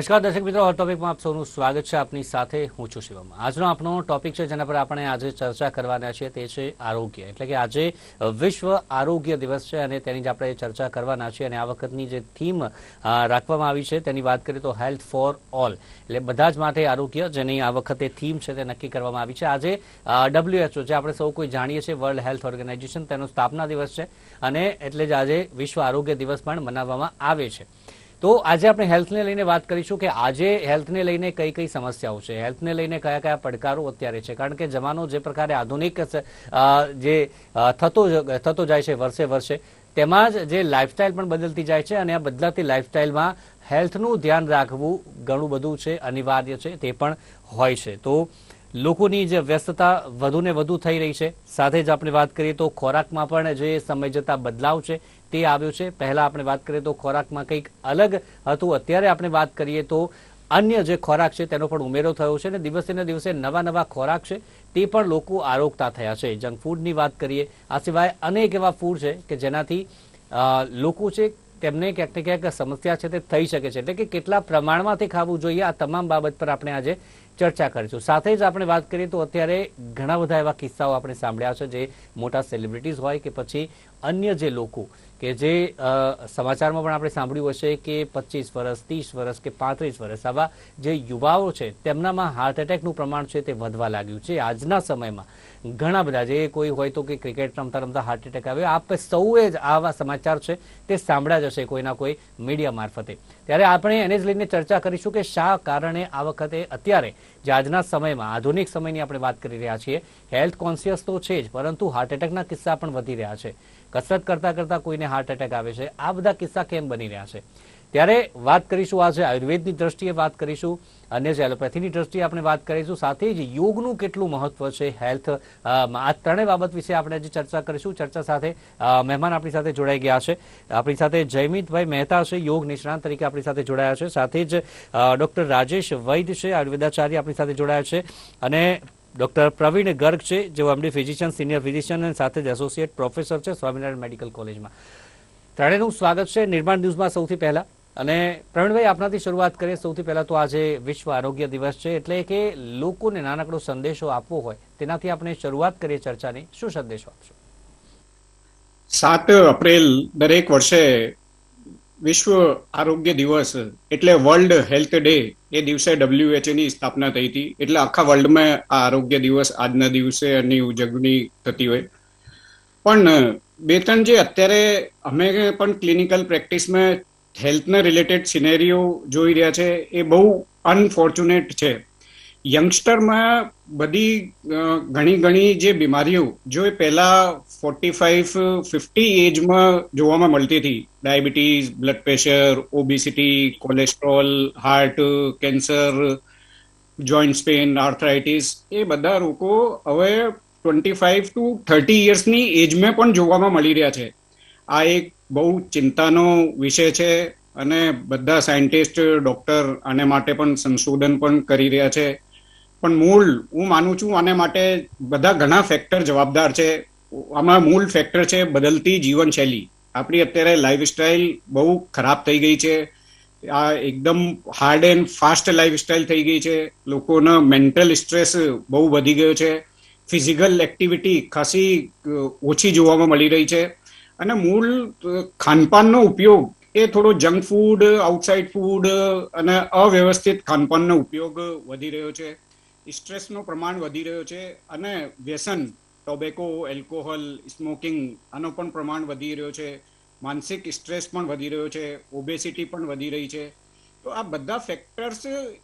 નમસ્કાર દર્શક મિત્રો હોટ ટોપિકમાં આપ સૌનું સ્વાગત છે આપની સાથે. હું છું શિવમ. આજનો આપણો ટોપિક છે જેના પર આપણે આજે ચર્ચા કરવાના છીએ, તે છે આરોગ્ય. એટલે કે આજે વિશ્વ આરોગ્ય દિવસ છે અને તેની જ આપણે ચર્ચા કરવાના છીએ અને આ વખતની જે થીમ રાખવામાં આવી છે તેની વાત કરીએ તો હેલ્થ ફોર ઓલ. એટલે બધા જ માટે આરોગ્ય, જેની આ વખતે થીમ છે તે નક્કી કરવામાં આવી છે. આજે ડબ્લ્યુએચઓ, જે આપણે સૌ કોઈ જાણીએ છીએ, વર્લ્ડ હેલ્થ ઓર્ગેનાઇઝેશન, તેનો સ્થાપના દિવસ છે અને એટલે જ આજે વિશ્વ આરોગ્ય દિવસ પણ મનાવવામાં આવે છે. તો આજે આપણે હેલ્થને લઈને વાત કરીશું કે આજે હેલ્થને લઈને કઈ કઈ સમસ્યાઓ છે? હેલ્થને લઈને કયા કયા પડકારો અત્યારે છે? કારણ કે જમાનો જે પ્રકારે આધુનિક જે થતો થતો જાય છે વર્ષે વર્ષે, તેમાં જ જે લાઇફસ્ટાઇલ પણ બદલતી જાય છે અને આ બદલાતી લાઇફસ્ટાઇલમાં હેલ્થનું ધ્યાન રાખવું ઘણું બધું છે, અનિવાર્ય છે, તે પણ હોય છે. તો લોકોની જે વ્યસ્તતા વધુ ને વધુ થઈ રહી છે. સાથે જ આપણે વાત કરીએ તો ખોરાકમાં પણ જે સમય જતા બદલાવ છે તે આવ્યો છે. પહેલા આપણે વાત કરીએ તો ખોરાકમાં કંઈક અલગ હતું. અત્યારે આપણે વાત કરીએ તો અન્ય જે ખોરાક છે તેનો પણ ઉમેરો થયો છે અને દિવસે ને દિવસે નવા નવા ખોરાક છે તે પણ લોકો આરોગતા થયા છે. જંક ફૂડની વાત કરીએ, આ સિવાય અનેક એવા ફૂડ છે કે જેનાથી લોકો છે તેમને ક્યાંક ને ક્યાંક સમસ્યા છે તે થઈ શકે છે. એટલે કે કેટલા પ્રમાણમાં તે ખાવું જોઈએ, આ તમામ બાબત પર આપણે આજે ચર્ચા કરીશું. સાથે જ આપણે વાત કરીએ તો અત્યારે ઘણા બધા એવા કિસ્સાઓ આપણે સાંભળ્યા છે જે મોટા સેલિબ્રિટીઝ હોય કે પછી અન્ય જે લોકો કે જે સમાચારમાં પણ આપણે સાંભળ્યું હશે કે પચીસ વર્ષ ત્રીસ વર્ષ કે પાંત્રીસ વર્ષ આવા જે યુવાઓ છે, તેમનામાં હાર્ટ એટેકનું પ્રમાણ છે તે વધવા લાગ્યું છે. આજના સમયમાં ઘણા બધા, જે કોઈ હોય તો કે ક્રિકેટ રમતા રમતા હાર્ટ એટેક આવ્યો આપ સૌએ જ આવા સમાચાર છે તે સાંભળ્યા જ હશે કોઈના કોઈ મીડિયા મારફતે. ત્યારે આપણે એને જ લઈને ચર્ચા કરીશું કે શા કારણે આ વખતે અત્યારે જે આજના સમયમાં, આધુનિક સમયની આપણે વાત કરી રહ્યા છીએ હેલ્થ કોન્શિયસ તો છે જ, પરંતુ હાર્ટ એટેકના કિસ્સા પણ વધી રહ્યા છે. કસરત કરતા કરતા કોઈને હાર્ટ એટેક આવે છે. આ બધા કિસ્સા કેમ બની રહ્યા છે? ત્યારે વાત કરીશું આજે આયુર્વેદની દ્રષ્ટિએ વાત કરીશું અન્ય જે એલોપેથીની દ્રષ્ટિએ આપણે વાત કરીશું. સાથે જ યોગનું કેટલું મહત્વ છે હેલ્થ આ ત્રણેય બાબત વિશે આપણે આજે ચર્ચા કરીશું. ચર્ચા સાથે મહેમાન આપણી સાથે જોડાઈ ગયા છે. આપણી સાથે જયમિતભાઈ મહેતા છે, યોગ નિષ્ણાંત તરીકે આપણી સાથે જોડાયા છે. સાથે જ ડૉક્ટર રાજેશ વૈદ છે, આયુર્વેદાચાર્ય આપણી સાથે જોડાયા છે. અને ડોક્ટર પ્રવીણ ગર્ગ છે, જેઓ એમડી ફિઝિશિયન સિનિયર ફિઝિશિયન અને સાથે જ એસોસિએટ પ્રોફેસર છે સ્વામિનારાયણ મેડિકલ કોલેજમાં ત્રણેયનું સ્વાગત છે નિર્માણ ન્યૂઝમાં સૌથી પહેલા. અને પ્રવીણભાઈ આપણાથી શરૂઆત કરીએ. સૌથી પહેલા તો આજે વિશ્વ આરોગ્ય દિવસ છે, એટલે કે લોકોને નાનકડો સંદેશો આપવો હોય, તેનાથી આપણે શરૂઆત કરીએ ચર્ચાની. શું સંદેશો આપશો? સાત એપ્રિલ દરેક વર્ષે વિશ્વ આરોગ્ય દિવસ એટલે વર્લ્ડ હેલ્થ ડે એ દિવસે ડબ્લ્યુએચઓ ની સ્થાપના થઈ હતી. એટલે આખા વર્લ્ડમાં આ આરોગ્ય દિવસ આજના દિવસે એની ઉજવણી થતી હોય. પણ બે ત્રણ જે અત્યારે અમે પણ ક્લિનિકલ પ્રેક્ટિસમાં હેલ્થને રિલેટેડ સિનેરીઓ જોઈ રહ્યા છે, એ બહુ અનફોર્ચ્યુનેટ છે. યંગસ્ટરમાં બધી ઘણી ઘણી જે બીમારીઓ, જો એ પહેલા ફોર્ટી ફાઈવ ફિફ્ટી એજમાં જોવામાં મળતી હતી. Diabetes, blood pressure, obesity, cholesterol, heart, cancer, joint pain arthritis, એ બધા રોગો હવે ટ્વેન્ટી ફાઈવ ટુ થર્ટી યર્સની એજમાં પણ જોવામાં મળી રહ્યા છે. આ એક બહુ ચિંતાનો વિષય છે અને બધા સાયન્ટિસ્ટ, ડોક્ટર આને માટે પણ સંશોધન પણ કરી રહ્યા છે. પણ મૂળ, હું માનું છું આને માટે બધા ઘણા ફેક્ટર જવાબદાર છે. આમાં મૂળ ફેક્ટર છે બદલતી જીવનશૈલી. આપણી અત્યારે લાઈફસ્ટાઈલ બહુ ખરાબ થઈ ગઈ છે. આ એકદમ હાર્ડ એન્ડ ફાસ્ટ લાઈફસ્ટાઈલ થઈ ગઈ છે. લોકોનો મેન્ટલ સ્ટ્રેસ બહુ વધી ગયો છે. ફિઝિકલ એક્ટિવિટી ખાસી ઓછી જોવામાં મળી રહી છે. અને મૂળ ખાનપાનનો ઉપયોગ એ થોડો જંક ફૂડ આઉટસાઇડ ફૂડ અને અવ્યવસ્થિત ખાનપાનનો ઉપયોગ વધી રહ્યો છે. સ્ટ્રેસનું પ્રમાણ વધી રહ્યો છે અને વ્યસન, ટોબેકો, એલ્કોહોલ, સ્મોકિંગ, આનો પણ પ્રમાણ વધી રહ્યો છે. માનસિક સ્ટ્રેસ પણ વધી રહ્યો છે. ઓબેસિટી પણ વધી રહી છે. તો આ બધા ફેક્ટર્સ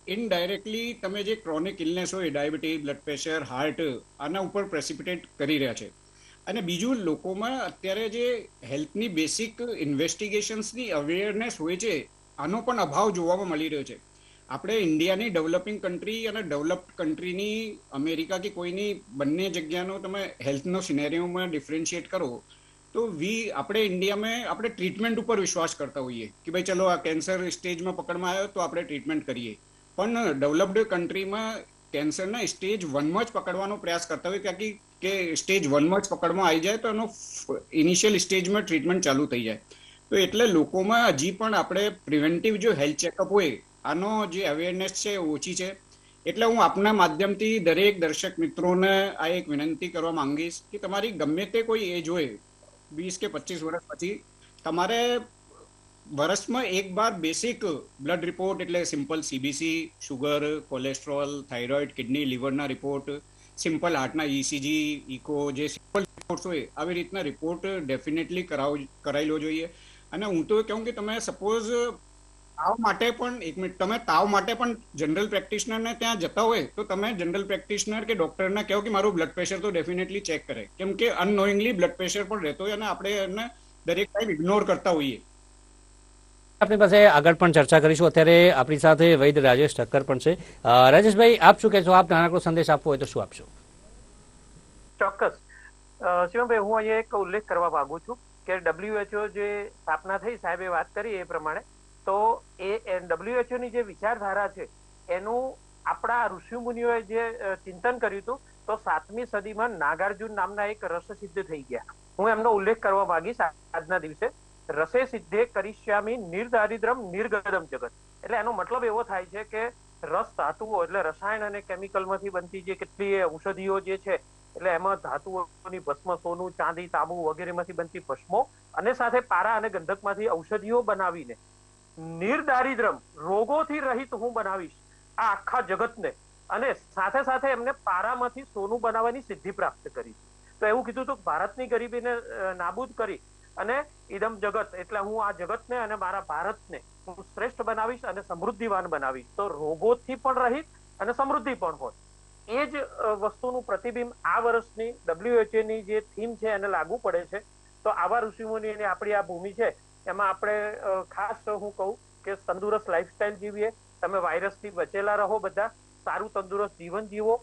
ઇનડાયરેક્ટલી તમે જે ક્રોનિક ઇલનેસ હોય, ડાયાબિટીસ બ્લડ પ્રેશર હાર્ટ આના ઉપર પ્રેસિપિટેટ કરી રહ્યા છે. અને બીજું, લોકોમાં અત્યારે જે હેલ્થની બેસિક ઇન્વેસ્ટિગેશન્સની અવેરનેસ હોય છે, આનો પણ અભાવ જોવામાં મળી રહ્યો છે. આપણે ઇન્ડિયાની ડેવલપિંગ કન્ટ્રી અને ડેવલપ્ડ કન્ટ્રીની અમેરિકા કે કોઈની બંને જગ્યાનો તમે હેલ્થનો સિનેરિયોમાં ડિફરન્શિએટ કરો, તો વી આપણે ઇન્ડિયામાં આપણે ટ્રીટમેન્ટ ઉપર વિશ્વાસ કરતા હોઈએ કે ભાઈ ચલો આ કેન્સર સ્ટેજમાં પકડમાં આવ્યો તો આપણે ટ્રીટમેન્ટ કરીએ. પણ ડેવલપ્ડ કન્ટ્રીમાં કેન્સરના સ્ટેજ વનમાં જ પકડવાનો પ્રયાસ કરતા હોય કારણ કે સ્ટેજ વનમાં જ પકડમાં આવી જાય તો એનો ઇનિશિયલ સ્ટેજમાં ટ્રીટમેન્ટ ચાલુ થઈ જાય. તો એટલે લોકોમાં હજી પણ આપણે પ્રિવેન્ટિવ જો હેલ્થ ચેકઅપ હોય આનો જે અવેરનેસ છે ઓછી છે. એટલે હું આપના માધ્યમથી દરેક દર્શક મિત્રોને આ એક વિનંતી કરવા માંગીશ કે તમારી ગમે તે કોઈ એજ હોય, વીસ કે પચીસ વર્ષ પછી, તમારે વર્ષમાં એક વાર બેસિક બ્લડ રિપોર્ટ એટલે simple CBC sugar cholesterol thyroid kidney લીવરના report simple હાર્ટના ઇસીજી ઇકો જે સિમ્પલ રિપોર્ટ્સ હોય, આવી રીતના રિપોર્ટ ડેફિનેટલી કરાવ કરાવી લો જોઈએ. અને હું તો કહું કે તમે સપોઝ તાવ માટે પણ એક મિનિટ તમે તાવ માટે પણ જનરલ પ્રેક્ટિશનરને ત્યાં જતા હોય તો તમે જનરલ પ્રેક્ટિશનર કે ડોક્ટરને કહો કે મારું બ્લડ પ્રેશર તો ડેફિનેટલી ચેક કરે. કેમ કે અનનોઈંગલી બ્લડ પ્રેશર પણ રહેતો હોય અને આપણે એને દરેક ટાઈમ ઇગ્નોર કરતા હોઈએ. આપણી પાસે આગળ પણ ચર્ચા કરીશું. અત્યારે આપણી સાથે વૈદ રાજેશ ઠક્કર પણ છે. રાજેશભાઈ આપ શું કહેશો? આપ નાનકડો સંદેશ આપવો હોય તો શું આપશો? ચોક્કસ. શિવમભાઈ હું અહીંયા એક ઉલ્લેખ કરવા માંગુ છું કે ડબ્લ્યુએચઓ જે સ્થાપના થઈ સાહેબે વાત કરી એ પ્રમાણે તો એ ડબ્લ્યુએચઓ ની જે વિચારધારા છે, એનું આપણા ઋષિમુનિઓએ જે ચિંતન કર્યું હતું, તો સાતમી સદીમાં નાગાર્જુન નામના એક રસ સિદ્ધ થઈ ગયા. હું એમનો ઉલ્લેખ કરવા માંગીશ આજના દિવસે. રસે સિદ્ધે કરિશ્યામી નિર્ધારિદ્રમ નિર્ગદમ જગત. એટલે એનો મતલબ એવો થાય છે કે રસ ધાતુઓ એટલે રસાયણ અને કેમિકલમાંથી બનતી જે કેટલી ઔષધિઓ જે છે, એટલે એમાં ધાતુઓની ભસ્મ, સોનું, ચાંદી, તાંબુ વગેરેમાંથી બનતી ભસ્મો અને સાથે પારા અને ગંધકમાંથી ઔષધિઓ બનાવીને નિર્દારિદ્રમ રોગોથી રહિત હું બનાવીશ આ આખા જગતને અને સાથે સાથે એમને પારામાંથી સોનું બનાવવાની સિદ્ધિ પ્રાપ્ત કરી તો એવું કીધું હતું ભારતની ગરીબીને નાબૂદ કરી અને ઇદમ જગત એટલે હું આ જગતને અને મારા ભારતને હું શ્રેષ્ઠ બનાવીશ અને સમૃદ્ધિવાન બનાવીશ. તો રોગોથી પણ રહિત અને સમૃદ્ધિ પણ હોય. એ જ વસ્તુનું પ્રતિબિંબ આ વર્ષની ડબ્લ્યુએચએ ની જે થીમ છે એને લાગુ પડે છે. તો આવા ઋષિમુનિની આપણી આ ભૂમિ છે. એમાં આપણે ખાસ હું કહું કે તંદુરસ્ત લાઈફસ્ટાઈલ જીવીએ. તમે વાયરસથી બચેલા રહો બધા. સારું તંદુરસ્ત જીવન જીવો.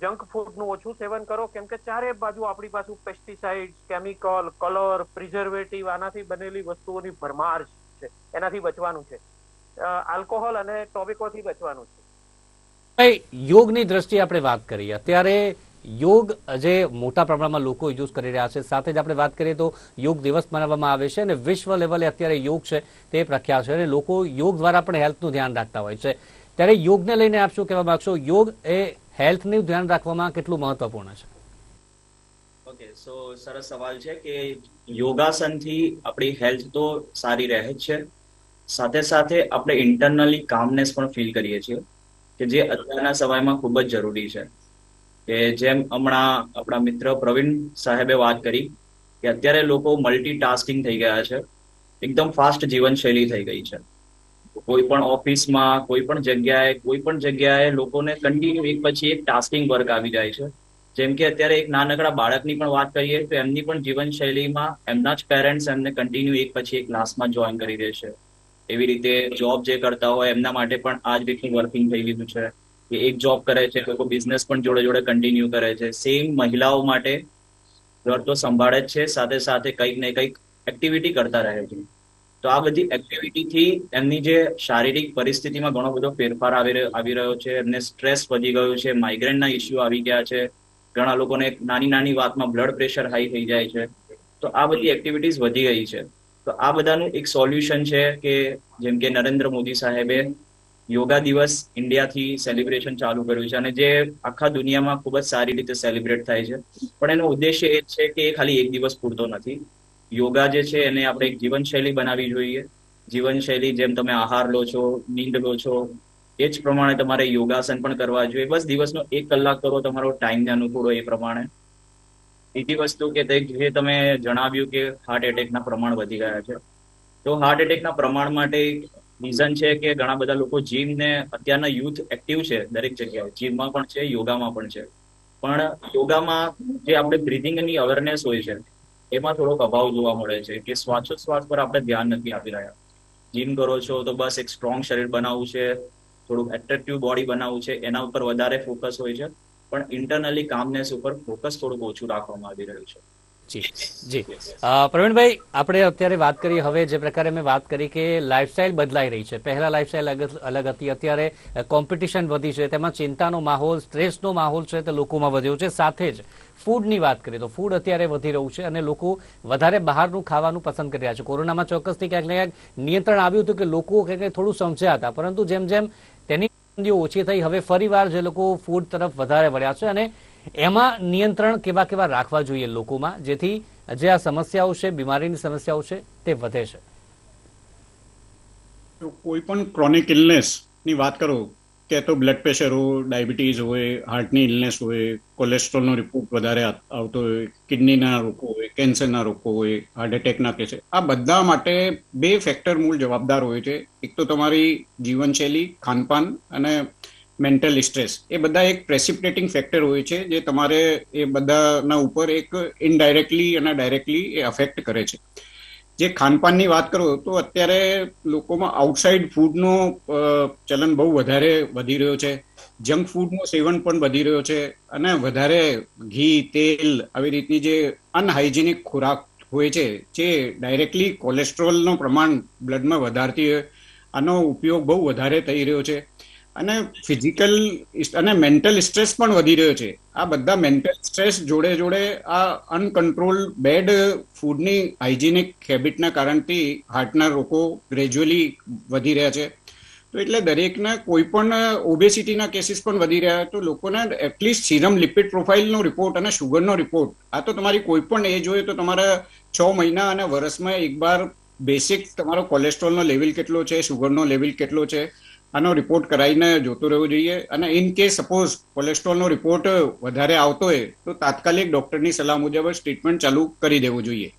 જંક ફૂડનું ઓછું સેવન કરો. કેમ કે ચારે બાજુ આપણી પાસે પેસ્ટિસાઇડ કેમિકલ કલર પ્રિઝર્વેટિવ આનાથી બનેલી વસ્તુઓની ભરમાર છે. એનાથી બચવાનું છે. આલ્કોહોલ અને ટોબેકોથી બચવાનું છે. યોગની દ્રષ્ટિએ આપણે વાત કરીએ. અત્યારે યોગ જે મોટા પ્રમાણમાં લોકો યુઝ કરી રહ્યા છે. સાથે જ આપણે વાત કરીએ તો યોગ દિવસ મનાવવામાં આવે છે અને વિશ્વ લેવલે અત્યારે યોગ છે તે પ્રખ્યાત છે અને લોકો યોગ દ્વારા પણ હેલ્થનું ધ્યાન રાખતા હોય છે. ત્યારે યોગને લઈને આપ શું કહેવા માંગશો? યોગ એ હેલ્થનું ધ્યાન રાખવામાં કેટલું મહત્વપૂર્ણ છે? ઓકે સો સરસ સવાલ છે કે યોગાસનથી આપણી હેલ્થ તો સારી રહે જ છે. સાથે સાથે આપણે ઇન્ટરનલી કામનેસ પણ ફીલ કરીએ છીએ કે જે અત્યારના સમયમાં ખૂબ જ જરૂરી છે. કે જેમ હમણાં આપણા મિત્ર પ્રવીણ સાહેબે વાત કરી કે અત્યારે લોકો મલ્ટી ટાસ્કિંગ થઈ ગયા છે. એકદમ ફાસ્ટ જીવનશૈલી થઈ ગઈ છે. કોઈ પણ ઓફિસમાં, કોઈ પણ જગ્યાએ, કોઈ પણ જગ્યાએ લોકોને કન્ટિન્યુ એક પછી એક ટાસ્કિંગ વર્ક આવી જાય છે. જેમ કે અત્યારે એક નાનકડા બાળકની પણ વાત કરીએ તો એમની પણ જીવનશૈલીમાં એમના જ પેરેન્ટ્સ એમને કન્ટિન્યુ એક પછી એક ક્લાસમાં જોઈન કરી દે છે. એવી રીતે જોબ જે કરતા હોય એમના માટે પણ આ જ રીતનું વર્કિંગ થઈ ગયું છે. કે એક જોબ કરે છે લોકો બિઝનેસ પણ જોડે જોડે કન્ટિન્યુ કરે છે. સેમ મહિલાઓ માટે ઘર તો સંભાળે જ છે, સાથે સાથે કંઈક ને કંઈક એક્ટિવિટી કરતા રહે છે. તો આ બધી એક્ટિવિટીથી એમની જે શારીરિક પરિસ્થિતિમાં ઘણો બધો ફેરફાર આવી આવી રહ્યો છે. એમને સ્ટ્રેસ વધી ગયું છે માઇગ્રેનના ઇસ્યુ આવી ગયા છે. ઘણા લોકોને નાની નાની વાતમાં બ્લડ પ્રેશર હાઈ થઈ જાય છે. તો આ બધી એક્ટિવિટીઝ વધી ગઈ છે. તો આ બધાનું એક સોલ્યુશન છે કે જેમ કે નરેન્દ્ર મોદી સાહેબે યોગા દિવસ ઇન્ડિયાથી સેલિબ્રેશન ચાલુ કર્યું છે અને જે આખા દુનિયામાં ખૂબ જ સારી રીતે સેલિબ્રેટ થાય છે. પણ એનો ઉદ્દેશ્ય એ છે કે એ ખાલી એક દિવસ પૂરતો નથી. યોગા જે છે એને આપણે એક જીવનશૈલી બનાવવી જોઈએ. જીવનશૈલી જેમ તમે આહાર લો છો, નીંદ લો છો, એ જ પ્રમાણે તમારે યોગાસન પણ કરવા જોઈએ. બસ દિવસનો એક કલાક કરો, તમારો ટાઈમને અનુકૂળ એ પ્રમાણે. બીજી વસ્તુ કે જે તમે જણાવ્યું કે હાર્ટ એટેકના પ્રમાણ વધી ગયા છે. તો હાર્ટ એટેકના પ્રમાણ માટે રીઝન છે કે ઘણા બધા લોકો જીમ ને અત્યારના યુથ એક્ટિવ છે દરેક જગ્યાએ. જીમમાં પણ છે, યોગામાં પણ છે. પણ યોગામાં જે આપણે બ્રિધિંગની અવેરનેસ હોય છે, એમાં થોડોક અભાવ જોવા મળે છે. કે શ્વાસોશ્વાસ પર આપણે ધ્યાન નથી આપી રહ્યા. જીમ કરો છો તો બસ એક સ્ટ્રોંગ શરીર બનાવવું છે, થોડુંક એટ્રેક્ટિવ બોડી બનાવવું છે, એના ઉપર વધારે ફોકસ હોય છે. પણ ઇન્ટરનલી કામનેસ ઉપર ફોકસ થોડુંક ઓછું રાખવામાં આવી રહ્યું છે. જી જી. પ્રવીણભાઈ, આપણે અત્યારે વાત કરીએ હવે જે પ્રકારે મેં વાત કરી કે લાઇફસ્ટાઇલ બદલાઈ રહી છે. પહેલા લાઇફસ્ટાઇલ અલગ હતી, અત્યારે કોમ્પિટિશન વધી છે, તેમાં ચિંતાનો માહોલ સ્ટ્રેસનો માહોલ છે તે લોકોમાં વધ્યો છે. સાથે જ ફૂડની વાત કરીએ તો ફૂડ અત્યારે વધી રહ્યું છે અને લોકો વધારે બહારનું ખાવાનું પસંદ કરી રહ્યા છે. કોરોનામાં ચોક્કસથી ક્યાંક ને ક્યાંક નિયંત્રણ આવ્યું હતું કે લોકો ક્યાંક થોડું સમજ્યા હતા, પરંતુ જેમ જેમ તેની ઓછી થઈ, હવે ફરીવાર જે લોકો ફૂડ તરફ વધારે વળ્યા છે અને એમાં નિયંત્રણ કેવા કેવા રાખવા જોઈએ લોકોમાં? જેથી જે આ સમસ્યાઓ છે, બીમારીની સમસ્યાઓ છે, તે વધે છે. કોઈ પણ ક્રોનિક ઇલનેસની વાત કરો, કે તો બ્લડ પ્રેશર હોય ડાયાબિટીસ હોય હાર્ટની ઇલનેસ હોય કોલેસ્ટ્રોલનો રિપોર્ટ વધારે આવતો હોય કિડનીના રોગો હોય કેન્સરના રોગો હોય હાર્ટ એટેકના કેસ, આ બધા માટે બે ફેક્ટર મૂળ જવાબદાર હોય છે. એક તો તમારી જીવનશૈલી, ખાનપાન અને મેન્ટલ સ્ટ્રેસ એ બધા એક પ્રેસિપ્ટેટિંગ ફેક્ટર હોય છે જે તમારે એ બધાના ઉપર એક ઇનડાયરેક્ટલી અને ડાયરેક્ટલી એ અફેક્ટ કરે છે. જે ખાનપાનની વાત કરો તો અત્યારે લોકોમાં આઉટસાઇડ ફૂડનો ચલન બહુ વધારે વધી રહ્યો છે. જંક ફૂડનું સેવન પણ વધી રહ્યો છે અને વધારે ઘી, તેલ આવી રીતની જે અનહાઇજેનિક ખોરાક હોય છે જે ડાયરેક્ટલી કોલેસ્ટ્રોલનું પ્રમાણ બ્લડમાં વધારતી હોય, આનો ઉપયોગ બહુ વધારે થઈ રહ્યો છે. અને ફિઝિકલ અને મેન્ટલ સ્ટ્રેસ પણ વધી રહ્યો છે. આ બધા મેન્ટલ સ્ટ્રેસ જોડે જોડે આ અનકન્ટ્રોલ બેડ ફૂડની હાઇજેનિક હેબિટના કારણથી હાર્ટના રોગો ગ્રેજ્યુઅલી વધી રહ્યા છે. તો એટલે દરેકના કોઈ પણ ઓબેસિટીના કેસીસ પણ વધી રહ્યા તો લોકોને એટલીસ્ટ સિરમ લિપિડ પ્રોફાઇલનો રિપોર્ટ અને શુગરનો રિપોર્ટ આ તો તમારી કોઈ પણ એજ હોય તો તમારા છ મહિના અને વર્ષમાં એકવાર બેસિક તમારો કોલેસ્ટ્રોલનો લેવલ કેટલો છે શુગરનો લેવલ કેટલો છે આનો રિપોર્ટ કરાવીને જોતો રહેવું જોઈએ. અને ઇન કેસ સપોઝ કોલેસ્ટ્રોલનો રિપોર્ટ વધારે આવતો હોય, તો તાત્કાલિક ડોક્ટરની સલાહ મુજબ જ ટ્રીટમેન્ટ ચાલુ કરી દેવું જોઈએ.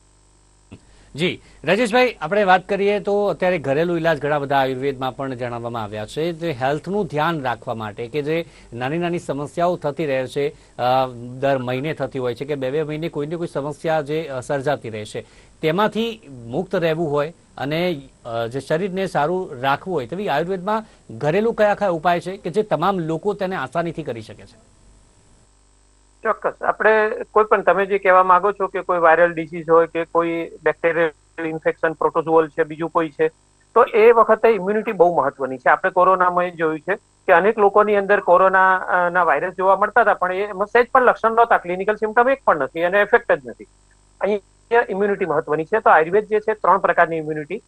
જી, રાજેશભાઈ, આપણે વાત કરીએ તો અત્યારે ઘરેલું ઇલાજ ઘણા બધા આયુર્વેદમાં પણ જણાવવામાં આવ્યા છે. જે હેલ્થનું ધ્યાન રાખવા માટે કે જે નાની નાની સમસ્યાઓ થતી રહે છે દર મહિને થતી હોય છે કે બે બે મહિને કોઈને કોઈ સમસ્યા જે સર્જાતી રહે છે. તેમાંથી મુક્ત રહેવું હોય અને જે શરીરને સારું રાખવું હોય તેવી આયુર્વેદમાં ઘરેલું કયા કયા ઉપાય છે કે જે તમામ લોકો તેને આસાનીથી કરી શકે છે? ચોક્કસ. આપણે કોઈ પણ, તમે જે કહેવા માંગો છો કે કોઈ વાયરલ ડિસીઝ હોય કે કોઈ બેક્ટેરિયલ ઇન્ફેક્શન પ્રોટોઝોઅલ છે, બીજું કોઈ છે, તો એ વખતે ઇમ્યુનિટી બહુ મહત્વની છે. આપણે કોરોનામાં એ જોયું છે કે અનેક લોકોની અંદર કોરોના ના વાયરસ જોવા મળતા હતા, પણ એમાં સહેજ પણ લક્ષણ નહોતા. ક્લિનિકલ સિમ્ટમ એક પણ નથી અને એફેક્ટ જ નથી. અહીંયા ઇમ્યુનિટી મહત્વની છે. તો આયુર્વેદ જે છે, ત્રણ પ્રકારની ઇમ્યુનિટી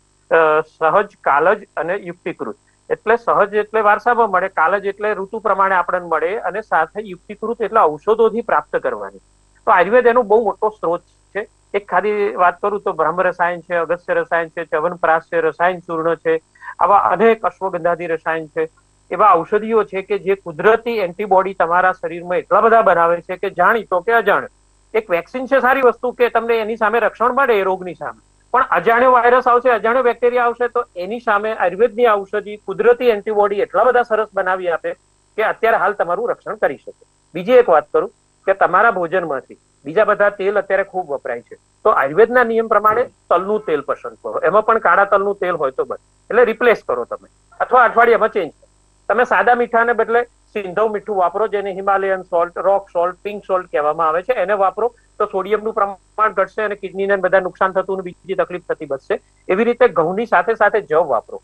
સહજ, કાલજ અને યુક્તિકૃત. એટલે સહજ એટલે વારસામાં મળે, કાલજ એટલે ઋતુ પ્રમાણે આપણને મળે અને સાથે યુક્તિકૃત એટલે ઔષધોથી પ્રાપ્ત કરવાની. તો આયુર્વેદ એનો બહુ મોટો સ્ત્રોત છે. એક ખાલી વાત કરું તો બ્રહ્મ રસાયણ છે, અગસ્ત્ય રસાયણ છે ચ્યવનપ્રાશ છે રસાયણ ચૂર્ણ છે, આવા અનેક અશ્વગંધાદી રસાયણ છે. એવા ઔષધિઓ છે કે જે કુદરતી એન્ટીબોડી તમારા શરીરમાં એટલા બધા બનાવે છે કે જાણીતો કે અજાણ. એક વેક્સિન છે સારી વસ્તુ કે તમને એની સામે રક્ષણ મળે એ રોગની સામે. પણ અજાણ્યો વાયરસ આવશે, અજાણ્યો બેક્ટેરિયા આવશે, તો એની સામે આયુર્વેદની ઔષધિ, કુદરતી એન્ટીબોડી એટલા બધા સરસ બનાવી આપે કે અત્યારે હાલ તમારું રક્ષણ કરી શકે. બીજી એક વાત કરું કે તમારા ભોજનમાંથી બીજા બધા તેલ અત્યારે ખૂબ વપરાય છે. તો આયુર્વેદના નિયમ પ્રમાણે તલનું તેલ પસંદ કરો. એમાં પણ કાળા તલનું તેલ હોય તો બસ. એટલે રિપ્લેસ કરો તમે. અથવા અઠવાડિયામાં ચેન્જ કરો. તમે સાદા મીઠાને બદલે સિંધવ મીઠું વાપરો જેને Himalayan salt, rock salt, pink salt કહેવામાં આવે છે. એને વાપરો તો સોડિયમનું પ્રમાણ ઘટશે અને કિડનીને બધા નુકસાન થતું બીજી તકલીફ થતી બચશે. એવી રીતે ઘઉંની સાથે સાથે જવ વાપરો.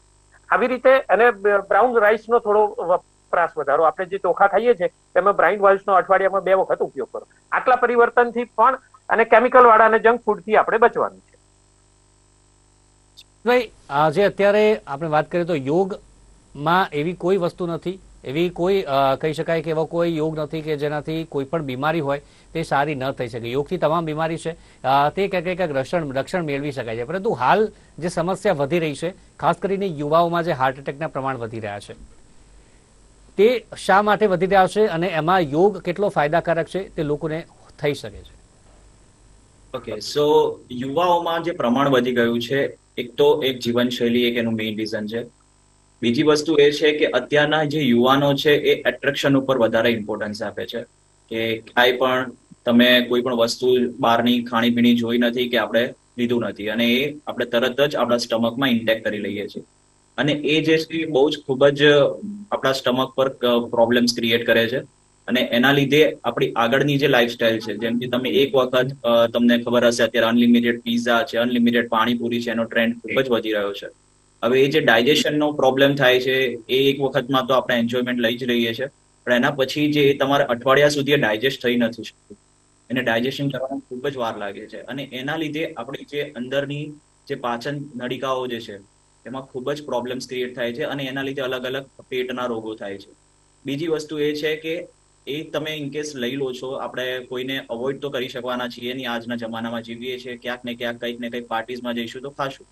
આવી રીતે અને બ્રાઉન રાઈસનો થોડો વપરાશ વધારો. આપણે જે ચોખા ખાઈએ છીએ તેમાં બ્રાઇન્ડ વાઇલ્સનો અઠવાડિયામાં બે વખત ઉપયોગ કરો. આટલા પરિવર્તનથી પણ અને કેમિકલ વાળા અને જંક ફૂડથી આપણે બચવાનું છે. ભાઈ, આજે અત્યારે આપણે વાત કરીએ તો યોગમાં એવી કોઈ વસ્તુ નથી એવી કોઈ કહી શકાય કે એવો કોઈ યોગ નથી કે જેનાથી કોઈ પણ બીમારી હોય તે સારી ન થઈ શકે. યોગથી તમામ બીમારી છે. તે ક્યાંક ક્યાંક રક્ષણ રક્ષણ મેળવી શકાય છે. પરંતુ હાલ જે સમસ્યા વધી રહી છે, ખાસ કરીને યુવાઓમાં જે હાર્ટ એટેકના પ્રમાણ વધી રહ્યા છે, તે શા માટે વધી રહ્યા છે અને એમાં યોગ કેટલો ફાયદાકારક છે તે લોકોને થઈ શકે છે. ઓકે સો યુવાઓમાં જે પ્રમાણ વધી ગયું છે, એક તો એક જીવનશૈલી એક એનું મેઇન રીઝન છે. બીજી વસ્તુ એ છે કે અત્યારના જે યુવાનો છે એ એટ્રેક્શન ઉપર વધારે ઇમ્પોર્ટન્સ આપે છે. કે કાંઈ પણ તમે કોઈ પણ વસ્તુ બહારની ખાણીપીણી જોઈ નથી કે આપણે લીધું નથી અને એ આપણે તરત જ આપણા સ્ટમકમાં ઇન્ટેક કરી લઈએ છીએ. અને એ જે છે બહુ જ ખૂબ જ આપણા સ્ટમક પર પ્રોબ્લેમ્સ ક્રિએટ કરે છે. અને એના લીધે આપણી આગળની જે લાઈફસ્ટાઈલ છે, જેમ કે તમે એક વખત તમને ખબર હશે, અત્યારે અનલિમિટેડ પીઝા છે અનલિમિટેડ પાણીપુરી છે, એનો ટ્રેન્ડ ખૂબ જ વધી રહ્યો છે. હવે એ જે ડાયજેશનનો પ્રોબ્લેમ થાય છે, એ એક વખતમાં તો આપણે એન્જોયમેન્ટ લઈ જ રહીએ છીએ. પણ એના પછી જે તમારે અઠવાડિયા સુધી ડાયજેસ્ટ થઈ નથી શકતું. એને ડાયજેશન કરવામાં ખૂબ જ વાર લાગે છે. અને એના લીધે આપણી જે અંદરની જે પાચન નળિકાઓ જે છે, એમાં ખૂબ જ પ્રોબ્લેમ્સ ક્રિએટ થાય છે અને એના લીધે અલગ અલગ પેટના રોગો થાય છે. બીજી વસ્તુ એ છે કે, એ તમે ઇનકેસ લઈ લો છો, આપણે કોઈને અવોઇડ તો કરી શકવાના છીએ નહીં આજના જમાનામાં જીવીએ છીએ, ક્યાંક ને ક્યાંક કંઈક ને કંઈક પાર્ટીઝમાં જઈશું તો ખાશું.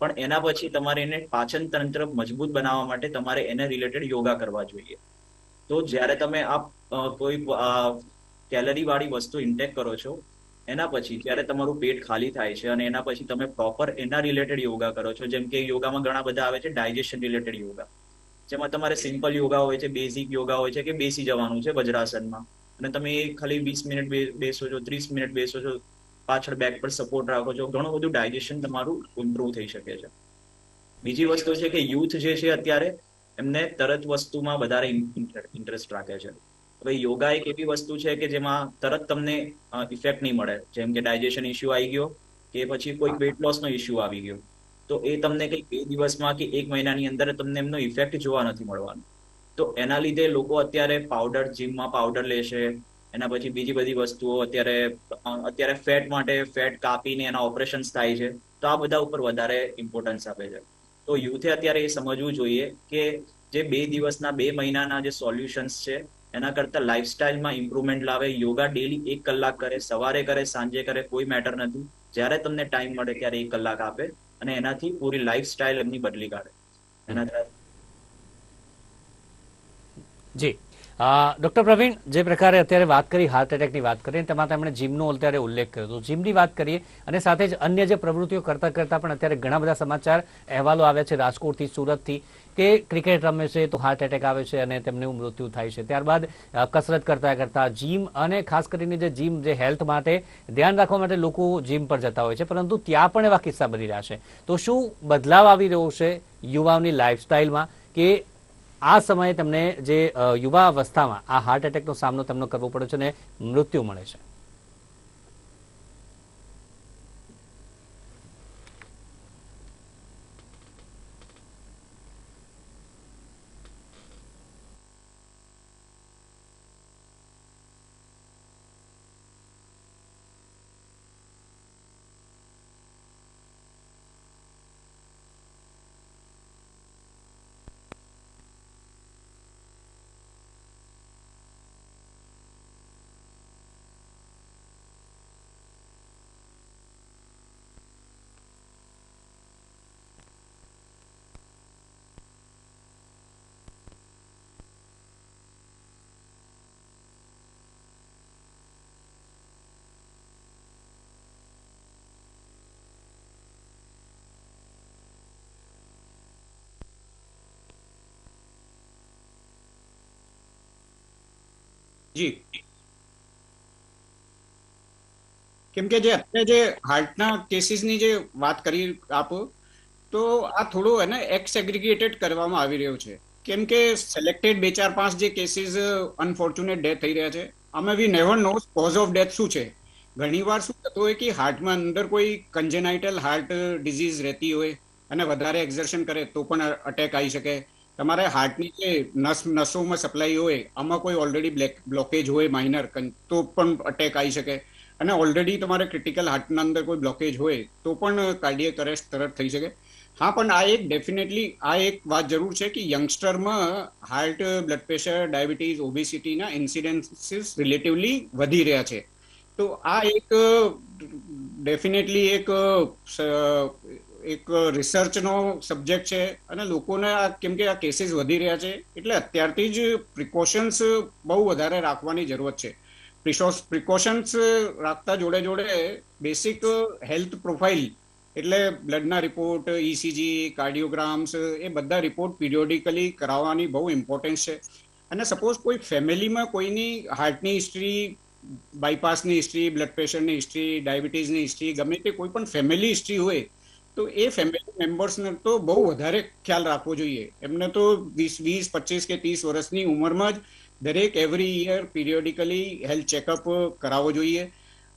પણ એના પછી તમારે એને પાચન તંત્ર મજબૂત બનાવવા માટે તમારે એને રિલેટેડ યોગા કરવા જોઈએ. તો જ્યારે તમે આ કોઈ કેલરી વાળી વસ્તુ ઇન્ટેક કરો છો, એના પછી જ્યારે તમારું પેટ ખાલી થાય છે અને એના પછી તમે પ્રોપર એના રિલેટેડ યોગા કરો છો, જેમ કે યોગામાં ઘણા બધા આવે છે ડાયજેશન રિલેટેડ યોગા, જેમાં તમારે સિમ્પલ યોગા હોય છે બેઝિક યોગા હોય છે કે બેસી જવાનું છે વજ્રાસનમાં. અને તમે ખાલી વીસ મિનિટ બેસો છો, ત્રીસ મિનિટ બેસો છો પાછળ બેક પર સપોર્ટ રાખો છો, ઘણું બધું ડાયજેશન તમારું ઇમ્પ્રુવ થઈ શકે છે. બીજી વસ્તુ છે કે યુથ જે છે અત્યારે, એમને તરત વસ્તુમાં વધારે ઇન્ટરેસ્ટ રાખે છે. હવે યોગા એક એવી વસ્તુ છે કે જેમાં તરત તમને ઇફેક્ટ નહીં મળે. જેમ કે ડાયજેશન ઇસ્યુ આવી ગયો, કે પછી કોઈ વેટ લોસનો ઇસ્યુ આવી ગયો. તો એ તમને કંઈક બે દિવસમાં કે એક મહિનાની અંદર તમને એમનો ઇફેક્ટ જોવા નથી મળવાનો. તો એના લીધે લોકો અત્યારે પાવડર જીમમાં પાવડર લેશે એના પછી બીજી બધી વસ્તુઓ, અત્યારે અત્યારે ફેટ માટે ફેટ કાપીને એના ઓપરેશન્સ થાય છે. તો આ બધા ઉપર વધારે ઇમ્પોર્ટન્સ આપે છે. તો યુથે અત્યારે એ સમજવું જોઈએ કે જે બે દિવસના, બે મહિનાના જે સોલ્યુશન્સ છે, એના કરતા લાઇફસ્ટાઇલમાં ઇમ્પ્રુવમેન્ટ લાવે, યોગા ડેલી એક કલાક કરે, સવારે કરે, સાંજે કરે, કોઈ મેટર નથી. જ્યારે તમને ટાઈમ મળે ત્યારે એક કલાક આપે અને એનાથી પૂરી લાઈફસ્ટાઇલ એમની બદલી કાઢે. એના જી. ડોક્ટર પ્રવીણ, જે પ્રકારે અત્યારે વાત કરી હાર્ટ એટેકની વાત કરી તેમાં તેમણે જીમનો અત્યારે ઉલ્લેખ કર્યો. હતો જીમની વાત કરીએ, અને સાથે જ અન્ય જે પ્રવૃત્તિઓ કરતા કરતા પણ અત્યારે ઘણા બધા સમાચાર, અહેવાલો આવ્યા છે રાજકોટથી, સુરતથી, કે ક્રિકેટ રમે છે, તો હાર્ટ એટેક આવે છે અને તેમનું મૃત્યુ થાય છે. ત્યારબાદ કસરત કરતા કરતા જીમ અને ખાસ કરીને જે જીમ જે હેલ્થ માટે ધ્યાન રાખવા માટે લોકો જીમ પર જતા હોય છે, પરંતુ ત્યાં પણ એવા કિસ્સા બની રહ્યા છે. તો શું બદલાવ આવી રહ્યો છે યુવાઓની લાઈફસ્ટાઈલમાં કે આ સમયે તમને જે યુવા અવસ્થામાં આ હાર્ટ એટેકનો સામનો તેમનો કરવો પડે છે અને મૃત્યુ મળે છે. જી. કેમ કે જે અત્યારે જે હાર્ટના કેસીસની જે વાત કરી આપ, તો આ થોડું એને એક્સ એગ્રીગેટેડ કરવામાં આવી રહ્યું છે. કેમ કે સિલેક્ટેડ બે ચાર પાંચ જે કેસીસ અનફોર્ચ્યુનેટ ડેથ થઈ રહ્યા છે. અમે we never know cause of death શું છે. ઘણીવાર શું થતું હોય કે હાર્ટમાં અંદર કોઈ કન્જેનાઇટલ હાર્ટ ડિઝીઝ રહેતી હોય અને વધારે એક્ઝર્શન કરે તો પણ અટેક આવી શકે. તમારે હાર્ટની જે નસ નસોમાં સપ્લાય હોય, આમાં કોઈ ઓલરેડી બ્લેક બ્લોકેજ હોય માઇનર તો પણ અટેક આવી શકે. અને ઓલરેડી તમારે ક્રિટિકલ હાર્ટના અંદર કોઈ બ્લોકેજ હોય, તો પણ કાર્ડિયક અરેસ્ટ તરત થઈ શકે. હા, પણ આ એક ડેફિનેટલી આ એક વાત જરૂર છે કે યંગસ્ટરમાં હાર્ટ બ્લડ પ્રેશર ડાયાબિટીસ ઓબેસિટીના ઇન્સિડન્સીસ રિલેટિવલી વધી રહ્યા છે. તો આ એક ડેફિનેટલી એક એક રિસર્ચનો સબ્જેક્ટ છે અને લોકોને આ કેમ કે આ કેસીસ વધી રહ્યા છે, એટલે અત્યારથી જ પ્રિકોશન્સ બહુ વધારે રાખવાની જરૂરત છે. પ્રિકોશન્સ રાખતા જોડે જોડે બેસિક હેલ્થ પ્રોફાઇલ એટલે બ્લડના રિપોર્ટ ઇસીજી કાર્ડિયોગ્રામ્સ એ બધા રિપોર્ટ પીરિયોડિકલી કરાવવાની બહુ ઇમ્પોર્ટન્સ છે. અને સપોઝ કોઈ ફેમિલીમાં કોઈની હાર્ટની હિસ્ટ્રી બાયપાસની હિસ્ટ્રી બ્લડ પ્રેશરની હિસ્ટ્રી ડાયાબિટીસની હિસ્ટ્રી ગમે તે કોઈ પણ ફેમિલી હિસ્ટ્રી હોય તો એ ફેમિલી મેમ્બર્સને તો બહુ વધારે ખ્યાલ રાખવો જોઈએ. એમને તો વીસ વીસ, પચીસ કે ત્રીસ વર્ષની ઉંમરમાં જ દરેક every year periodically health checkup કરાવવો જોઈએ.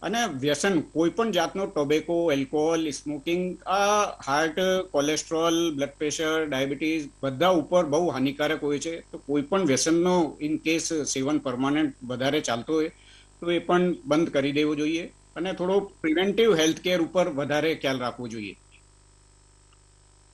અને વ્યસન કોઈ પણ જાતનો ટોબેકો એલ્કોહોલ સ્મોકિંગ આ heart cholesterol blood pressure diabetes બધા ઉપર બહુ હાનિકારક હોય છે. તો કોઈ પણ વ્યસનનો ઇન કેસ સેવન પરમાનન્ટ વધારે ચાલતો હોય, તો એ પણ બંધ કરી દેવું જોઈએ. અને થોડો પ્રિવેન્ટિવ હેલ્થ કેર ઉપર વધારે ખ્યાલ રાખવો જોઈએ.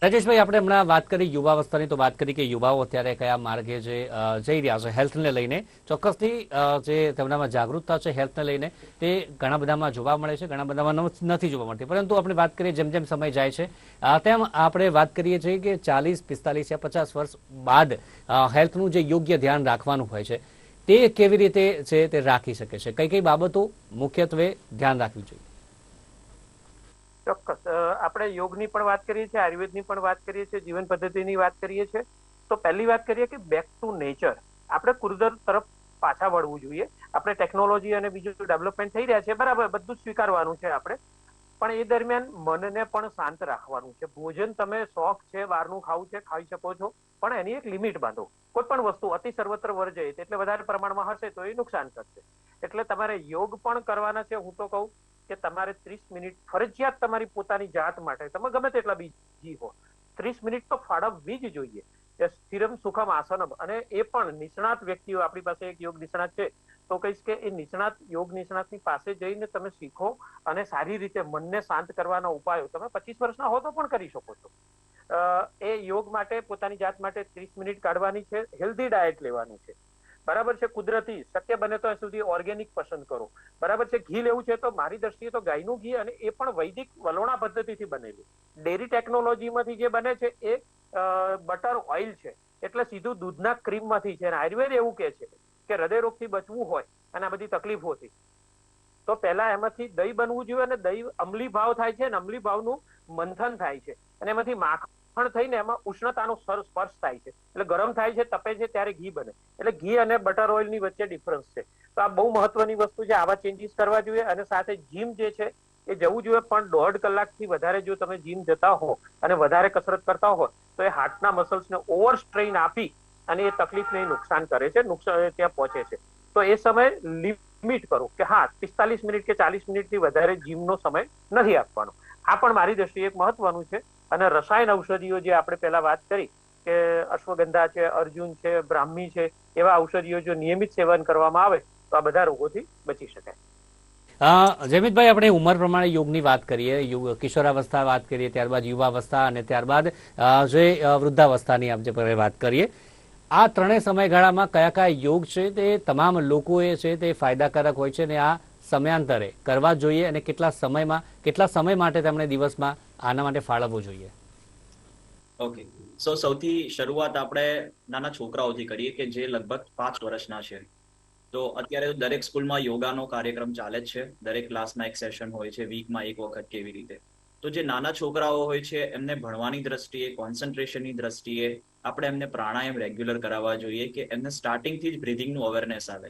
રાજેશભાઈ, આપણે હમણાં વાત કરી યુવાવસ્થાની, તો વાત કરી કે યુવાઓ અત્યારે કયા માર્ગે જે જઈ રહ્યા છે હેલ્થને લઈને. ચોક્કસથી જે તેમનામાં જાગૃતતા છે હેલ્થને લઈને, તે ઘણા બધામાં જોવા મળે છે, ઘણા બધામાં નથી જોવા મળતી. પરંતુ આપણે વાત કરીએ જેમ જેમ સમય જાય છે તેમ આપણે વાત કરીએ છીએ કે ચાલીસ, પિસ્તાલીસ યા પચાસ વર્ષ બાદ હેલ્થનું જે યોગ્ય ધ્યાન રાખવાનું હોય છે, તે કેવી રીતે છે તે રાખી શકે છે? કઈ કઈ બાબતો મુખ્યત્વે ધ્યાન રાખવી જોઈએ? ચોક્કસ. આપણે યોગની પણ વાત કરીએ છીએ, આયુર્વેદની પણ વાત કરીએ છીએ, જીવન પદ્ધતિની વાત કરીએ છીએ. તો પહેલી વાત કરીએ કે બેક ટુ નેચર આપણે કુદરત તરફ પાછા વળવું જોઈએ. આપણે ટેકનોલોજી અને બીજું ડેવલપમેન્ટ થઈ રહ્યા છે, બરાબર? બધું સ્વીકારવાનું છે આપણે. પણ એ દરમિયાન મનને પણ શાંત રાખવાનું છે. ભોજન તમે શોખ છે, બહારનું ખાવું છે, ખાઈ શકો છો, પણ એની એક લિમિટ બાંધો. કોઈ પણ વસ્તુ અતિ સર્વત્ર વર્જાય એટલે વધારે પ્રમાણમાં હશે તો એ નુકસાન કરશે. એટલે તમારે યોગ પણ કરવાના છે, હું તો કહું. કે તમારે ત્રીસ મિનિટ ફરજિયાત તમારી પોતાની જાત માટે, તમે ગમે તેટલા બીજી હો, ત્રીસ મિનિટ તો ફાળવવી જ જોઈએ. સ્થિરમ સુખમ આસનમ. અને એ પણ નિષ્ણાત વ્યક્તિઓ, આપણી પાસે એક યોગ નિષ્ણાત છે, તો કહીશ કે એ નિષ્ણાત, યોગ નિષ્ણાતની પાસે જઈને તમે શીખો અને સારી રીતે મનને શાંત કરવાના ઉપાયો તમે પચીસ વર્ષના હો તો પણ કરી શકો છો. એ યોગ માટે, પોતાની જાત માટે ત્રીસ મિનિટ કાઢવાની છે, હેલ્ધી ડાયટ લેવાનું છે. બરાબર છે કુદરતી શક્ય બને ત્યાં સુધી ઓર્ગેનિક પસંદ કરો. બરાબર છે, ઘી લેવું છે તો મારી દ્રષ્ટિએ તો ગાયનું ઘી અને એ પણ વૈદિક વલોણા પદ્ધતિથી બનેલું. ડેરી ટેકનોલોજીમાંથી જે બને છે એ બટર ઓઇલ છે. એટલે સીધું દૂધના ક્રીમમાંથી છે. અને આયુર્વેદ એવું કે છે કે હૃદયરોગથી બચવું હોય અને આ બધી તકલીફોથી તો પહેલા એમાંથી દહીં બનવું જોઈએ અને દહીં અમલી ભાવ થાય છે અને અમલી ભાવનું મંથન થાય છે. અને એમાંથી માખણ થઈને એમાં ઉષ્ણતાનો સ્પર- સ્પર્શ થાય છે. એટલે ગરમ થાય છે, તપે છે, ત્યારે ઘી બને. એટલે ઘી અને બટર ઓઇલની વચ્ચે ડિફરન્સ છે. તો આ બહુ મહત્વની વસ્તુ છે, આવા ચેન્જીસ કરવા જોઈએ. અને સાથે જીમ જે છે, એ જવું જોઈએ, પણ દોઢ કલાકથી વધારે જો તમે જીમ જતા હો અને વધારે કસરત કરતા હો, તો એ હાર્ટના મસલ્સને ઓવર સ્ટ્રેઇન આપી અને એ તકલીફને નુકસાન કરે છે નુકસાન ત્યાં પહોંચે છે. તો એ સમય લિમિટ કરો કે હા, પિસ્તાલીસ મિનિટ કે ચાલીસ મિનિટથી વધારે જીમનો સમય નથી આપવાનો. આ પણ મારી દ્રષ્ટિએ એક મહત્વનું છે. અને રસાયણ ઔષધિઓ જે આપણે પહેલા વાત કરી, કે અશ્વગંધા છે, અર્જુન છે, બ્રાહ્મી છે, એવા ઔષધિઓ જો નિયમિત સેવન કરવામાં આવે, તો આ બધા રોગોથી બચી શકાય. જયમિતભાઈ, આપણે ઉંમર પ્રમાણે યોગની વાત કરીએ કિશોરાવસ્થા વાત કરીએ, ત્યારબાદ યુવાવસ્થા અને ત્યારબાદ જે વૃદ્ધાવસ્થાની આપણે વાત કરીએ. આ ત્રણેય સમયગાળામાં કયા કયા યોગ છે તે તમામ લોકોએ છે તે ફાયદાકારક હોય છે અને આ સમયાંતરે કરવા જોઈએ અને કેટલા સમયમાં, કેટલા સમય માટે તેમણે દિવસમાં આના માટે ફાળવવું જોઈએ. ઓકે સો સૌથી શરૂઆત આપણે નાના છોકરાઓથી કરીએ કે જે લગભગ પાંચ વર્ષના છે. તો અત્યારે દરેક સ્કૂલમાં યોગાનો કાર્યક્રમ ચાલે જ છે. દરેક ક્લાસમાં એક સેશન હોય છે વીકમાં એક વખત કેવી રીતે? તો જે નાના છોકરાઓ હોય છે, એમને ભણવાની દ્રષ્ટિએ કોન્સન્ટ્રેશનની દ્રષ્ટિએ આપણે એમને પ્રાણાયામ રેગ્યુલર કરાવવા જોઈએ કે એમને સ્ટાર્ટિંગથી જ બ્રિધિંગનું અવેરનેસ આવે.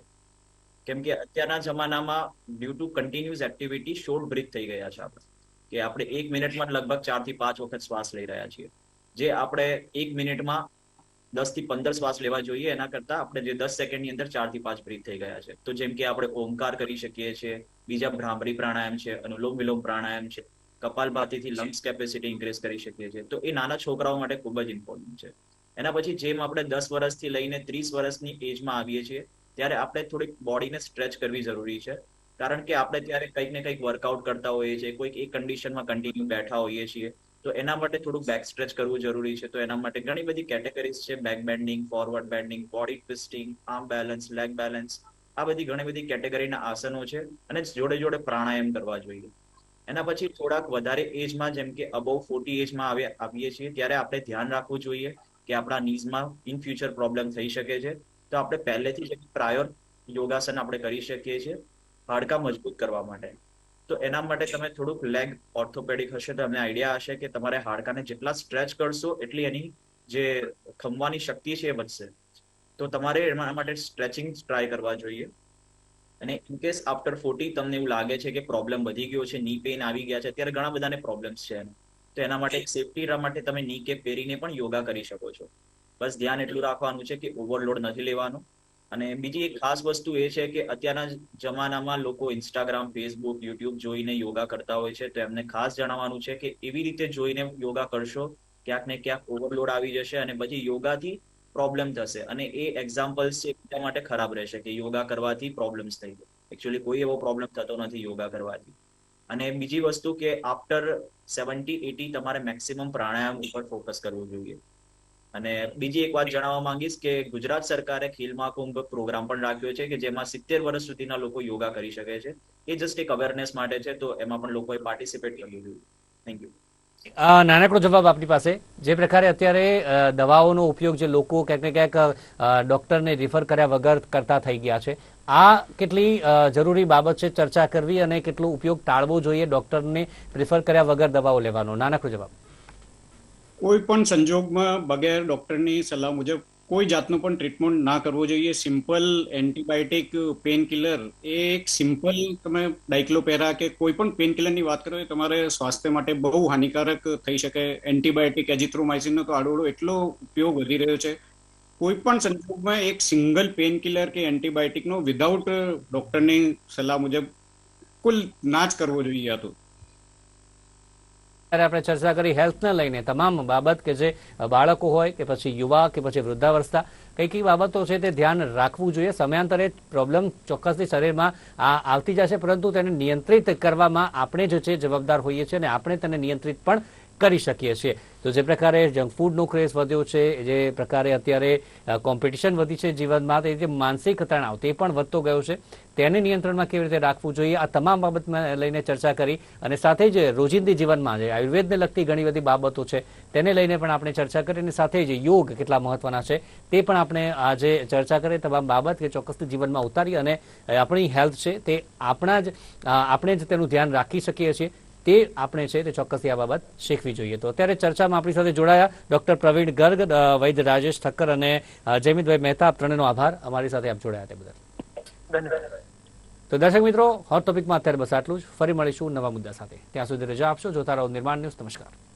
કેમ કે અત્યારના જમાનામાં due to continuous activity short breath થઈ ગયા છે આપણે. કે આપણે એક મિનિટમાં લગભગ ચારથી પાંચ વખત શ્વાસ લઈ રહ્યા છીએ. જે આપણે એક મિનિટમાં દસથી પંદર શ્વાસ લેવા જોઈએ, એના કરતા આપણે જે દસ સેકન્ડની અંદર ચારથી પાંચ બ્રીથ થઈ ગયા છે. તો જેમ કે આપણે ઓમકાર કરી શકીએ છીએ, બીજા ભ્રામરી પ્રાણાયામ છે, અનુલોમ વિલોમ પ્રાણાયામ છે, કપાલભાતીથી લંગ્સ કેપેસિટી ઇન્ક્રીઝ કરી શકીએ છીએ. તો એ નાના છોકરાઓ માટે ખૂબ જ ઇમ્પોર્ટન્ટ છે. એના પછી જેમ આપણે દસ વર્ષથી લઈને ત્રીસ વર્ષની એજમાં આવીએ છીએ, ત્યારે આપણે થોડીક બોડીને સ્ટ્રેચ કરવી જરૂરી છે. કારણ કે આપણે ત્યારે કંઈક ને કંઈક વર્કઆઉટ કરતા હોઈએ છીએ, કોઈક એક કન્ડિશનમાં કન્ટિન્યુ બેઠા હોઈએ છીએ, તો એના માટે થોડું બેક સ્ટ્રેચ કરવું જરૂરી છે. તો એના માટે ઘણી બધી કેટેગરીઝ છે back bending forward bending body twisting arm balance leg balance આ બધી ઘણી બધી કેટેગરીના આસનો છે અને જોડે જોડે પ્રાણાયામ કરવા જોઈએ. એના પછી થોડાક વધારે એજમાં જેમ કે અબવ ફોર્ટી એજમાં આવે, આવીએ છીએ, ત્યારે આપણે ધ્યાન રાખવું જોઈએ કે આપણા નીઝમાં ઇન ફ્યુચર પ્રોબ્લેમ થઈ શકે છે. તો આપણે પહેલેથી જ પ્રાયોર યોગાસન આપણે કરી શકીએ છીએ. હાડકા મજબૂત કરવા માટે. તો એના માટે તમે થોડુંક લેગ ઓર્થોપેડિક હશે તો તમને આઈડિયા હશે કે તમારે હાડકાને જેટલા સ્ટ્રેચ કરશો એટલી એની જે ખમવાની શક્તિ છે એ વધશે. તો તમારે એના માટે સ્ટ્રેચિંગ ટ્રાય કરવા જોઈએ. અને ઇનકેસ આફ્ટર ફોર્ટી તમને એવું લાગે છે કે પ્રોબ્લેમ વધી ગયો છે ની પેઇન આવી ગયા છે, અત્યારે ઘણા બધાને પ્રોબ્લેમ્સ છે. તો એના માટે સેફટી માટે તમે ની કેપ પહેરીને પણ યોગા કરી શકો છો. બસ ધ્યાન એટલું રાખવાનું છે કે ઓવરલોડ નથી લેવાનો. અને બીજી એક ખાસ વસ્તુ એ છે કે અત્યારના જમાનામાં લોકો ઇન્સ્ટાગ્રામ ફેસબુક યુટ્યુબ જોઈને યોગા કરતા હોય છે. તો એમને ખાસ જણાવવાનું છે કે એવી રીતે જોઈને યોગા કરશો, ક્યાંક ને ક્યાંક ઓવરલોડ આવી જશે અને પછી યોગાથી પ્રોબ્લેમ થશે. અને એ એક્ઝામ્પલ્સ છે એટલા માટે ખરાબ રહેશે કે યોગા કરવાથી પ્રોબ્લેમ્સ થઈ જાય. એકચ્યુઅલી કોઈ એવો પ્રોબ્લેમ થતો નથી યોગા કરવાથી. અને બીજી વસ્તુ કે આફ્ટર સેવન્ટી એટી તમારે મેક્સિમમ પ્રાણાયામ ઉપર ફોકસ કરવું જોઈએ. અને બીજી એક વાત જણાવવા માંગીશ કે ગુજરાત સરકારે ખેલ મહાકુંભ પ્રોગ્રામ પણ રાખ્યો છે કે જેમાં સિત્તેર વર્ષ સુધીના લોકો યોગા કરી શકે છે. એ જસ્ટ એક અવેરનેસ માટે છે, તો એમાં પણ લોકોએ પાર્ટિસિપેટ કરી જોઈએ થેન્ક યુ નાનકડો જવાબ આપની પાસે. જે પ્રકારે અત્યારે દવાઓનો ઉપયોગ જે લોકો ક્યાંક ને ક્યાંક ડોક્ટરને રિફર કર્યા વગર કરતા થઈ ગયા છે. આ કેટલી જરૂરી બાબત છે ચર્ચા કરવી અને કેટલો ઉપયોગ ટાળવો જોઈએ ડોક્ટરને પ્રિફર કર્યા વગર દવાઓ લેવાનો? નાનકડો જવાબ. કોઈ પણ સંજોગમાં બગેર ડોક્ટરની સલાહ મુજબ કોઈ જાતનું પણ ટ્રીટમેન્ટ ના કરવો જોઈએ. સિમ્પલ એન્ટીબાયોટિક પેન કિલર એ એક સિમ્પલ તમે ડાયક્લોપેરા કે કોઈ પણ પેન કિલરની વાત કરો એ તમારે સ્વાસ્થ્ય માટે બહુ હાનિકારક થઈ શકે. એન્ટીબાયોટિક એજિથ્રોમાઇસિનનો તો આડોડો એટલો ઉપયોગ વધી રહ્યો છે. કોઈ પણ સંજોગમાં એક સિંગલ પેન કિલર કે એન્ટીબાયોટિકનો વિધાઉટ ડોક્ટરની સલાહ મુજબ કુલ ના જ કરવો જોઈએ આ તો. ત્યારે આપણે ચર્ચા કરી હેલ્થને લઈને તમામ બાબત કે જે બાળકો હોય કે પછી યુવા કે પછી વૃદ્ધાવસ્થા, કઈ કઈ બાબતો છે તે ધ્યાન રાખવું જોઈએ. સમયાંતરે પ્રોબ્લેમ ચોક્કસથી શરીરમાં આ આવતી જશે, પરંતુ તેને નિયંત્રિત કરવામાં આપણે જે છે જવાબદાર હોઈએ છીએ અને આપણે તેને નિયંત્રિત પણ કરી શકીએ છીએ. તો જે પ્રકારે જંક ફૂડનો ક્રેઝ વધ્યો છે, જે પ્રકારે અત્યારે કોમ્પિટિશન વધી છે જીવનમાં, તે માનસિક તણાવ, તે પણ વધતો ગયો છે. તેને નિયંત્રણમાં કેવી રીતે રાખવું જોઈએ? આ તમામ બાબતમાં લઈને ચર્ચા કરી અને સાથે જ રોજિંદી જીવનમાં જે આયુર્વેદને લગતી ઘણી બધી બાબતો છે, તેને લઈને પણ આપણે ચર્ચા કરી અને સાથે જ યોગ કેટલા મહત્વના છે, તે પણ આપણે આજે ચર્ચા કરી, તમામ બાબત કે ચોક્કસ જીવનમાં ઉતારી અને આપણી હેલ્થ છે તે આપણા જ આપણે જ તેનું ધ્યાન રાખી શકીએ છીએ, તે આપણે છે તે ચોક્કસથી આ બાબત શીખવી જોઈએ. તો અત્યારે ચર્ચામાં આપણી સાથે જોડાયા ડોક્ટર પ્રવીણ ગર્ગ વૈદ્ય રાજેશ ઠક્કર અને જયમિતભાઈ મહેતા, આપ ત્રણેયનો આભાર. અમારી સાથે આપ જોડાયા તે બદલ. ધન્યવાદ. તો દર્શક મિત્રો હોટ ટોપિકમાં અત્યારે બસ આટલું જ. ફરી મળીશું નવા મુદ્દા સાથે. ત્યાં સુધી રજા આપશો. જોતા રહો નિર્માણ ન્યૂઝ. નમસ્કાર.